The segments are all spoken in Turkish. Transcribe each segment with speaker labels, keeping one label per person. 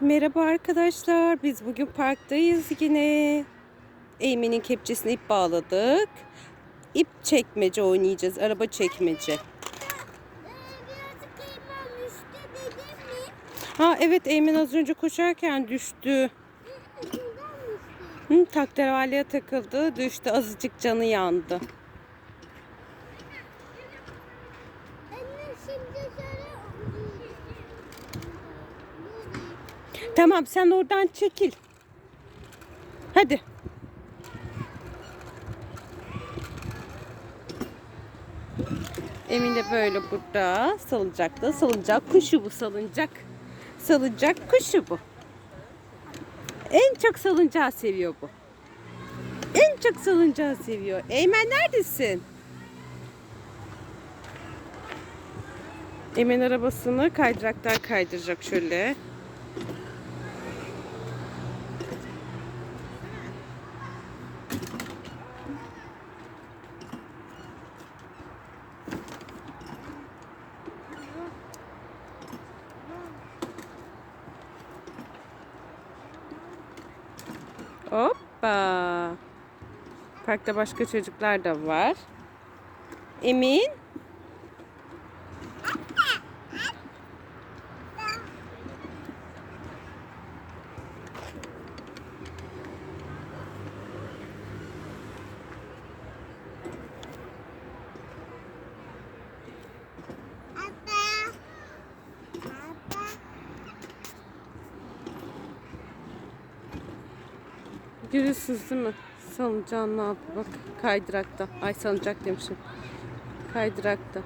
Speaker 1: Merhaba arkadaşlar. Biz bugün parktayız yine. Eymen'in kepçesine ip bağladık. İp çekmece oynayacağız. Araba çekmece. Ha evet Eymen az önce koşarken düştü. Hı, taktervalliye takıldı. Düştü. Azıcık canı yandı.
Speaker 2: Anne şimdi şöyle
Speaker 1: Tamam sen oradan çekil. Hadi. Emin de böyle burada salıncakta salıncak kuşu bu salıncak. Salıncak kuşu bu. En çok salıncağı seviyor bu. En çok salıncağı seviyor. Eymen neredesin? Eymen arabasını kaydıraktan kaydıracak şöyle. Hoppa. Parkta başka çocuklar da var. Emin. Görüyorsunuz değil mi? Salıncağın ne yapıyor? Bak kaydırakta. Ay salıncak demişim. Kaydırakta.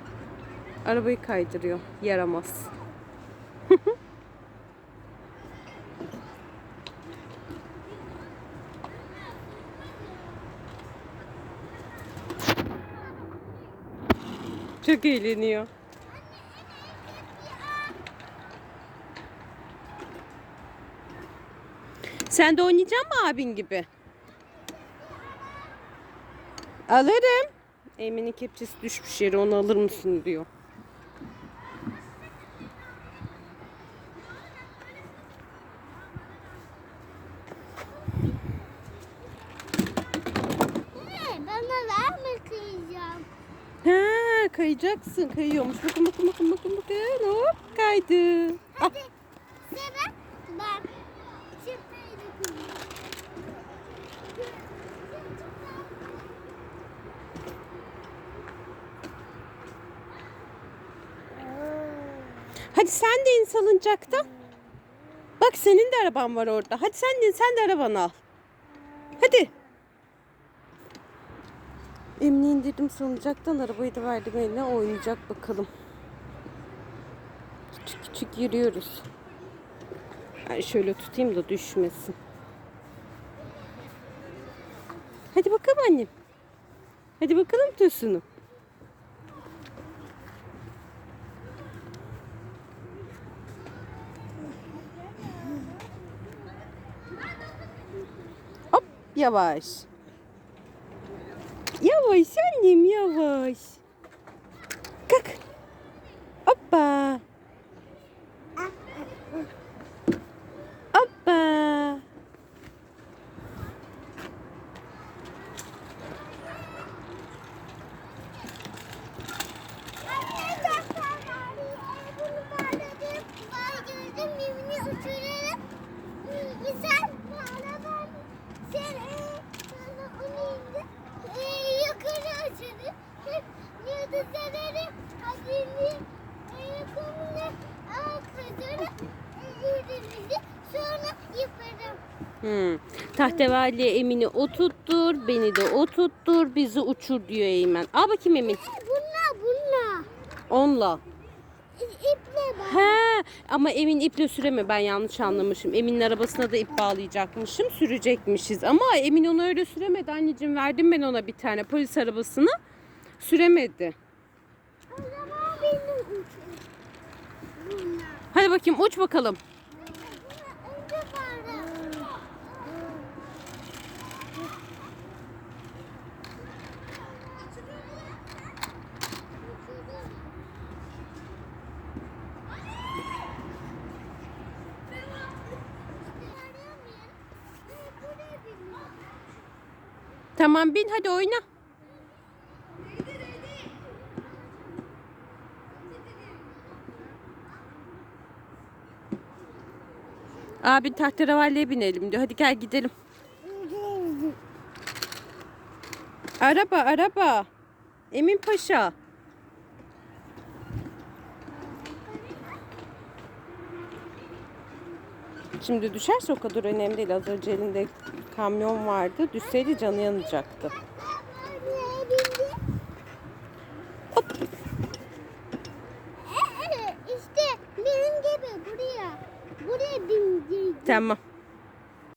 Speaker 1: Arabayı kaydırıyor. Yaramaz. Çok eğleniyor. Sen de oynayacak mısın abin gibi? Alırım. Eymen'in kepçesi düşmüş yere onu alır mısın diyor.
Speaker 2: ne? Bana verme kıyacağım.
Speaker 1: Ha kayacaksın. Kayıyormuş. Bakın bakın bakın bakın bakın. Hop kaydı. Ah,
Speaker 2: Hadi sıra ben.
Speaker 1: Hadi sen de in salıncakta. Bak senin de araban var orada. Hadi sen de in, sen de arabanı al. Hadi. Emni indirdim salıncaktan arabayı da verdim eline oynayacak bakalım. Küçük küçük yürüyoruz. Ben şöyle tutayım da düşmesin. Hadi bakalım annem. Hadi bakalım Tosun'um. Hop yavaş. Yavaş annem yavaş.
Speaker 2: Bağladım. Mimini uçuralım. Güzel bağla ben. Sen e, sana onu indir. E, yukarı açarım. Yıldızları e, kumunu kazarım. E, sonra yaparım.
Speaker 1: Hmm. Tahtevalli Emin'i o tuttur, beni de o tuttur, bizi uçur diyor Eymen. Al bakayım Emin.
Speaker 2: Bununla bununla.
Speaker 1: Onla.
Speaker 2: İple bak.
Speaker 1: He, ama Emin iple süreme ben yanlış anlamışım. Emin'in arabasına da ip bağlayacakmışım, sürecekmişiz. Ama Emin onu öyle süremedi anneciğim. Verdim ben ona bir tane polis arabasını. Süremedi.
Speaker 2: O zaman benim uçum. Bununla.
Speaker 1: Hadi bakayım uç bakalım.
Speaker 2: Önce bağla.
Speaker 1: Tamam bin hadi oyna. Abi tahterevalliye binelim diyor. Hadi gel gidelim. Araba araba. Emin Paşa. Şimdi düşerse o kadar önemli değil. Az önce elinde kamyon vardı. Düşseydi canı yanacaktı. Hop.
Speaker 2: İşte benim gibi buraya. Buraya binecektim.
Speaker 1: Tamam.